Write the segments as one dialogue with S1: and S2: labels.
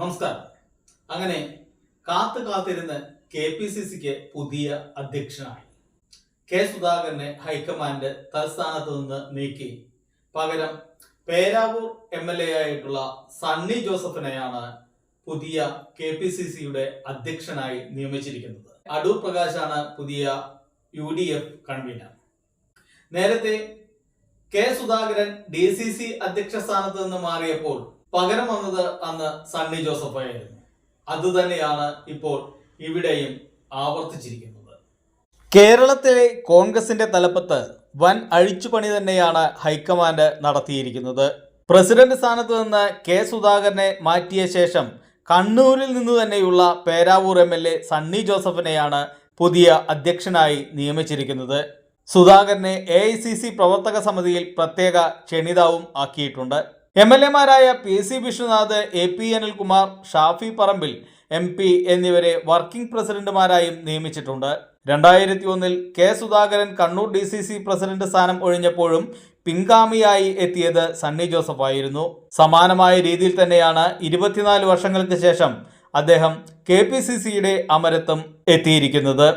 S1: നമസ്കാരം. അങ്ങനെ കാത്തു കാത്തിരുന്ന് കെ പി സി സിക്ക് പുതിയ അധ്യക്ഷനായി. കെ സുധാകരനെ ഹൈക്കമാൻഡ് തലസ്ഥാനത്ത് നിന്ന് നീക്കി. പകരം പേരാവൂർ എം എൽ എ ആയിട്ടുള്ള സണ്ണി ജോസഫിനെയാണ് പുതിയ കെ പി സി സിയുടെ അധ്യക്ഷനായി നിയമിച്ചിരിക്കുന്നത്. അടൂർ പ്രകാശാണ് പുതിയ യു ഡി എഫ് കൺവീനർ. നേരത്തെ K Sudhakaran D C C അധ്യക്ഷ സ്ഥാനത്ത് നിന്ന് മാറിയപ്പോൾ പകരം വന്നത് അന്ന് സണ്ണി ജോസഫ് ആയിരുന്നു അതുതന്നെയാണ് ഇപ്പോൾ ഇവിടെയും ആവർത്തിച്ചിരിക്കുന്നത്. കേരളത്തിലെ കോൺഗ്രസിന്റെ തലപ്പത്ത് വൻ അഴിച്ചുപണി തന്നെയാണ് ഹൈക്കമാൻഡ് നടത്തിയിരിക്കുന്നത്. പ്രസിഡന്റ് സ്ഥാനത്ത് നിന്ന് കെ സുധാകരനെ മാറ്റിയ ശേഷം കണ്ണൂരിൽ നിന്ന് തന്നെയുള്ള Peravoor M L A Sunny ജോസഫിനെയാണ് പുതിയ അധ്യക്ഷനായി നിയമിച്ചിരിക്കുന്നത്. സുധാകരനെ എ ഐ സി സി പ്രവർത്തക സമിതിയിൽ പ്രത്യേക ക്ഷണിതാവും ആക്കിയിട്ടുണ്ട്. M L എമാരായ P C Vishwanath A P Anilkumar Shafi Parambil M P എന്നിവരെ വർക്കിംഗ് പ്രസിഡന്റുമാരായും നിയമിച്ചിട്ടുണ്ട്. രണ്ടായിരത്തി ഒന്നിൽ K Sudhakaran Kannur D C C president സ്ഥാനം ഒഴിഞ്ഞപ്പോഴും പിൻഗാമിയായി എത്തിയത് സണ്ണി ജോസഫ് ആയിരുന്നു. സമാനമായ രീതിയിൽ തന്നെയാണ് ഇരുപത്തിനാല് വർഷങ്ങൾക്ക് ശേഷം അദ്ദേഹം കെ പി സി സിയുടെ അമരത്വം എത്തിയിരിക്കുന്നത്.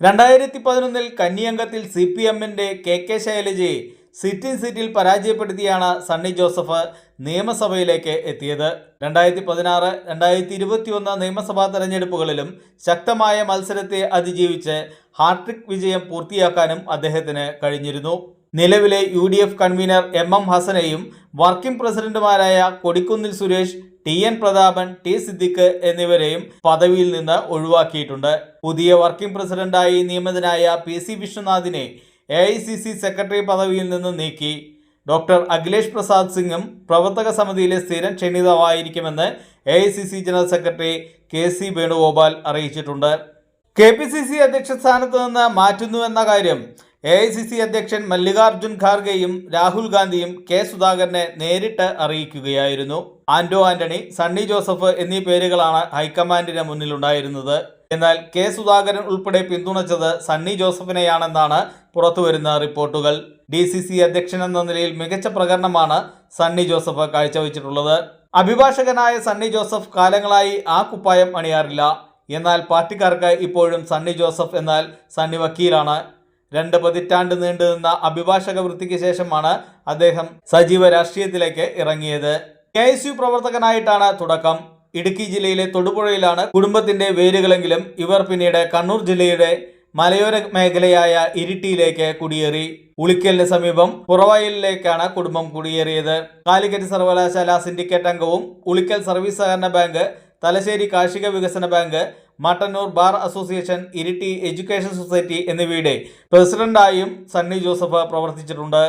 S1: രണ്ടായിരത്തി പതിനൊന്നിൽ കന്നിയംഗത്തിൽ സി പി എമ്മിന്റെ കെ കെ ശൈലജയെ സിറ്റിംഗ് സീറ്റിൽ പരാജയപ്പെടുത്തിയാണ് സണ്ണി ജോസഫ് നിയമസഭയിലേക്ക് എത്തിയത്. രണ്ടായിരത്തി പതിനാറ് രണ്ടായിരത്തി ഇരുപത്തിയൊന്ന് നിയമസഭാ തെരഞ്ഞെടുപ്പുകളിലും ശക്തമായ മത്സരത്തെ അതിജീവിച്ച് ഹാട്രിക് വിജയം പൂർത്തിയാക്കാനും അദ്ദേഹത്തിന് കഴിഞ്ഞിരുന്നു. നിലവിലെ U D F convenor M M ഹസനെയും working പ്രസിഡന്റുമാരായ Kodikunnil Suresh T N Prathapan T Siddique എന്നിവരെയും പദവിയിൽ നിന്ന് ഒഴിവാക്കിയിട്ടുണ്ട്. പുതിയ വർക്കിംഗ് പ്രസിഡന്റായി നിയമിതനായ P C വിശ്വനാഥിനെ A I C C secretary പദവിയിൽ നിന്ന് നീക്കി. ഡോക്ടർ അഖിലേഷ് പ്രസാദ് സിംഗും പ്രവർത്തക സമിതിയിലെ സ്ഥിരം ക്ഷണിതമായിരിക്കുമെന്ന് A I C C general secretary K C Venugopal അറിയിച്ചിട്ടുണ്ട്. കെ പി സി സി അധ്യക്ഷ സ്ഥാനത്ത് നിന്ന് മാറ്റുന്നുവെന്ന കാര്യം എ ഐ സി സി അധ്യക്ഷൻ മല്ലികാർജുൻ ഖാർഗെയും രാഹുൽ ഗാന്ധിയും കെ സുധാകരനെ നേരിട്ട് അറിയിക്കുകയായിരുന്നു. ആന്റോ ആന്റണി സണ്ണി ജോസഫ് എന്നീ പേരുകളാണ് ഹൈക്കമാൻഡിന് മുന്നിലുണ്ടായിരുന്നത്. എന്നാൽ കെ സുധാകരൻ ഉൾപ്പെടെ പിന്തുണച്ചത് സണ്ണി ജോസഫിനെയാണെന്നാണ് പുറത്തുവരുന്ന റിപ്പോർട്ടുകൾ. ഡി സി സി അധ്യക്ഷൻ എന്ന നിലയിൽ മികച്ച പ്രകടനമാണ് സണ്ണി ജോസഫ് കാഴ്ചവെച്ചിട്ടുള്ളത്. അഭിഭാഷകനായ സണ്ണി ജോസഫ് കാലങ്ങളായി ആ കുപ്പായം അണിയാറില്ല. എന്നാൽ പാർട്ടിക്കാർക്ക് ഇപ്പോഴും സണ്ണി ജോസഫ് എന്നാൽ സണ്ണി വക്കീലാണ്. രണ്ട് പതിറ്റാണ്ട് നീണ്ടുനിന്ന അഭിഭാഷക വൃത്തിക്ക് ശേഷമാണ് അദ്ദേഹം സജീവ രാഷ്ട്രീയത്തിലേക്ക് ഇറങ്ങിയത്. കെ പ്രവർത്തകനായിട്ടാണ് തുടക്കം. ഇടുക്കി ജില്ലയിലെ തൊടുപുഴയിലാണ് കുടുംബത്തിന്റെ വേരുകളെങ്കിലും ഇവർ പിന്നീട് കണ്ണൂർ ജില്ലയുടെ മലയോര മേഖലയായ ഇരിട്ടിയിലേക്ക് കുടിയേറി. ഉളിക്കലിന് സമീപം പുറവയലിലേക്കാണ് കുടുംബം കുടിയേറിയത്. കാലിക്കറ്റ് സർവകലാശാല സിൻഡിക്കേറ്റ് അംഗവും ഉളിക്കൽ സർവീസ് സഹകരണ ബാങ്ക് തലശ്ശേരി കാർഷിക വികസന bank Mattannur bar association Iritty education society എന്നിവയുടെ പ്രസിഡന്റായും സണ്ണി ജോസഫ് പ്രവർത്തിച്ചിട്ടുണ്ട്.